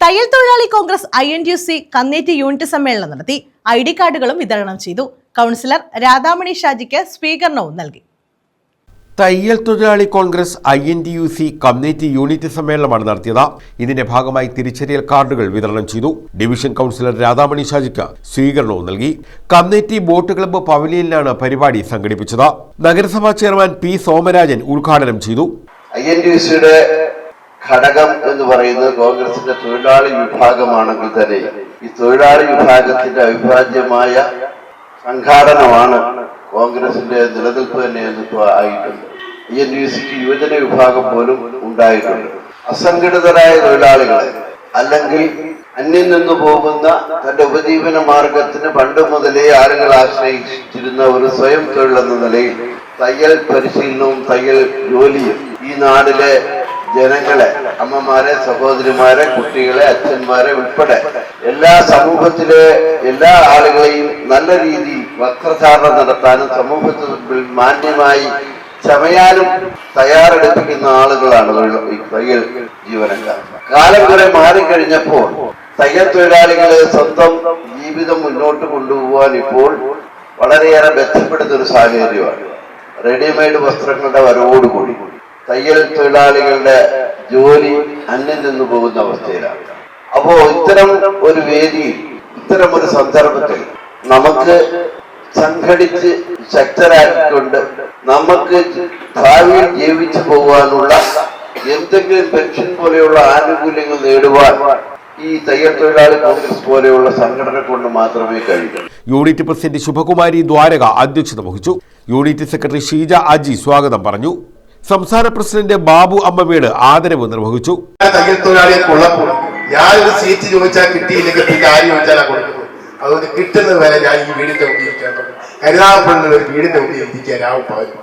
തയ്യൽ തൊഴിലാളി Congress I N U C Kannetti unit സമ്മേളനം നടത്തി. ഐ ഡി കാർഡുകളും വിതരണം ചെയ്തു. കൗൺസിലർ രാധാമണി ഷാജിക്ക് സ്വീകരണവും നൽകി. തയ്യൽ തൊഴിലാളി Congress I N T U C community unit സമ്മേളനമാണ് നടത്തിയത്. ഇതിന്റെ ഭാഗമായി തിരിച്ചറിയൽ കാർഡുകൾ വിതരണം ചെയ്തു. ഡിവിഷൻ കൗൺസിലർ രാധാമണി ഷാജിക്ക് സ്വീകരണവും നൽകി. കമ്മ്യൂണിറ്റി ബോട്ട് ക്ലബ്ബ് പവലിയനിലാണ് പരിപാടി സംഘടിപ്പിച്ചത്. നഗരസഭാ ചെയർമാൻ പി സോമരാജൻ ഉദ്ഘാടനം ചെയ്തു. ഐ എൻ ഡി സിയുടെ ഘടകം എന്ന് പറയുന്നത് കോൺഗ്രസിന്റെ തൊഴിലാളി വിഭാഗമാണെങ്കിൽ തന്നെ ഈ തൊഴിലാളി വിഭാഗത്തിന്റെ അവിഭാജ്യമായ സംഘാടനമാണ് കോൺഗ്രസിന്റെ നിലനിൽപ്പ് തന്നെ എന്നിപ്പോൾ ആയിട്ടുണ്ട്. ഇ എൻ ഡി സിക്ക് യുവജന വിഭാഗം പോലും ഉണ്ടായിട്ടുണ്ട്. അസംഘടിതരായ തൊഴിലാളികളെ അല്ലെങ്കിൽ അന്യം നിന്ന് പോകുന്ന തന്റെ ഉപജീവന മാർഗത്തിന് പണ്ട് മുതലേ ആളുകൾ ആശ്രയിച്ചിരുന്ന ഒരു സ്വയം തൊഴിലെന്ന നിലയിൽ തയ്യൽ പരിശീലനവും തയ്യൽ ജോലിയും ഈ നാടിലെ ജനങ്ങളെ അമ്മമാരെ സഹോദരിമാരെ കുട്ടികളെ അച്ഛന്മാരെ ഉൾപ്പെടെ എല്ലാ സമൂഹത്തിലെ എല്ലാ ആളുകളെയും നല്ല രീതിയിൽ വസ്ത്രധാരണം നടത്താനും സമൂഹത്തിൽ മാന്യമായി ചമയാനും തയ്യാറെടുപ്പിക്കുന്ന ആളുകളാണ് തയ്യൽ ജീവനക്കാർ കാലം കുറെ മാറിക്കഴിഞ്ഞപ്പോൾ തയ്യൽ തൊഴിലാളികളെ സ്വന്തം ജീവിതം മുന്നോട്ട് കൊണ്ടുപോകാൻ ഇപ്പോൾ വളരെയേറെ മെച്ചപ്പെടുന്ന ഒരു സാഹചര്യമാണ്. റെഡിമെയ്ഡ് വസ്ത്രങ്ങളുടെ വരവോടുകൂടി. തയ്യൽ തൊഴിലാളികളുടെ ജോലി അന്യം നിന്ന് പോകുന്ന അവസ്ഥയിലാണ്. അപ്പോ ഇത്തരം ഒരു വേദിയിൽ ഇത്തരം ഒരു സന്ദർഭത്തിൽ നമുക്ക് സംഘടിച്ച് ശക്തരാക്കിക്കൊണ്ട് നമുക്ക് ഭാവിയിൽ ജീവിച്ചു പോകാനുള്ള എന്തെങ്കിലും പെൻഷൻ പോലെയുള്ള ആനുകൂല്യങ്ങൾ നേടുവാൻ ഈ തയ്യൽ തൊഴിലാളി കോൺഗ്രസ് പോലെയുള്ള സംഘടന കൊണ്ട് മാത്രമേ കഴിയൂ. യൂണിറ്റ് പ്രസിഡന്റ് ശുഭകുമാരി ദ്വാരക അധ്യക്ഷത വഹിച്ചു. യൂണിറ്റ് സെക്രട്ടറി ഷീജ അജി സ്വാഗതം പറഞ്ഞു. സംസ്ഥാന പ്രസിഡന്റ് ബാബു അമ്മവീട് ആദരവ് നിർവഹിച്ചു. തയ്യൽ തൊഴിലാളിയെ കൊള്ളപ്പോൾ ഞാനൊരു സീറ്റ് ചോദിച്ചാൽ കിട്ടിയില്ലെങ്കിൽ പിന്നെ ആര് ചോദിച്ചാലാ അതുകൊണ്ട് കിട്ടുന്നത് വരെ ഞാൻ ഈ വീടിന്റെ മുമ്പിൽ ഇരിക്കാൻ കരുതാപ്പെടുന്ന ഒരു വീടിന്റെ മുമ്പിൽ ഇരിക്കാനാവും ഞാൻ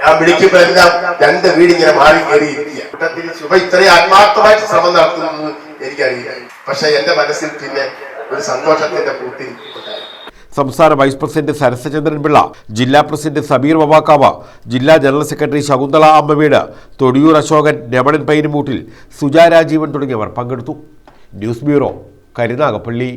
ഞാൻ വിളിക്കുമ്പോഴെല്ലാം രണ്ട് വീടിങ്ങനെ മാറി കയറി ഇരിക്കുക. കൂട്ടത്തിൽ ശുഭ ഇത്രയും ആത്മാർത്ഥമായിട്ട് ശ്രമം നടത്തുന്നു എനിക്കറിയില്ല. പക്ഷെ എന്റെ മനസ്സിൽ പിന്നെ ഒരു സന്തോഷത്തിന്റെ ഉണ്ടായി സംസ്ഥാന വൈസ് പ്രസിഡന്റ് സരസചന്ദ്രൻ പിള്ള ജില്ലാ പ്രസിഡന്റ് സമീർ വവാക്കാവ ജില്ലാ ജനറൽ സെക്രട്ടറി ശകുന്തള അമ്മവീട് തൊടിയൂർ അശോകൻ രമണൻ പൈനുമൂട്ടിൽ സുജാ രാജീവൻ തുടങ്ങിയവർ പങ്കെടുത്തു. News bureau Karunagappally.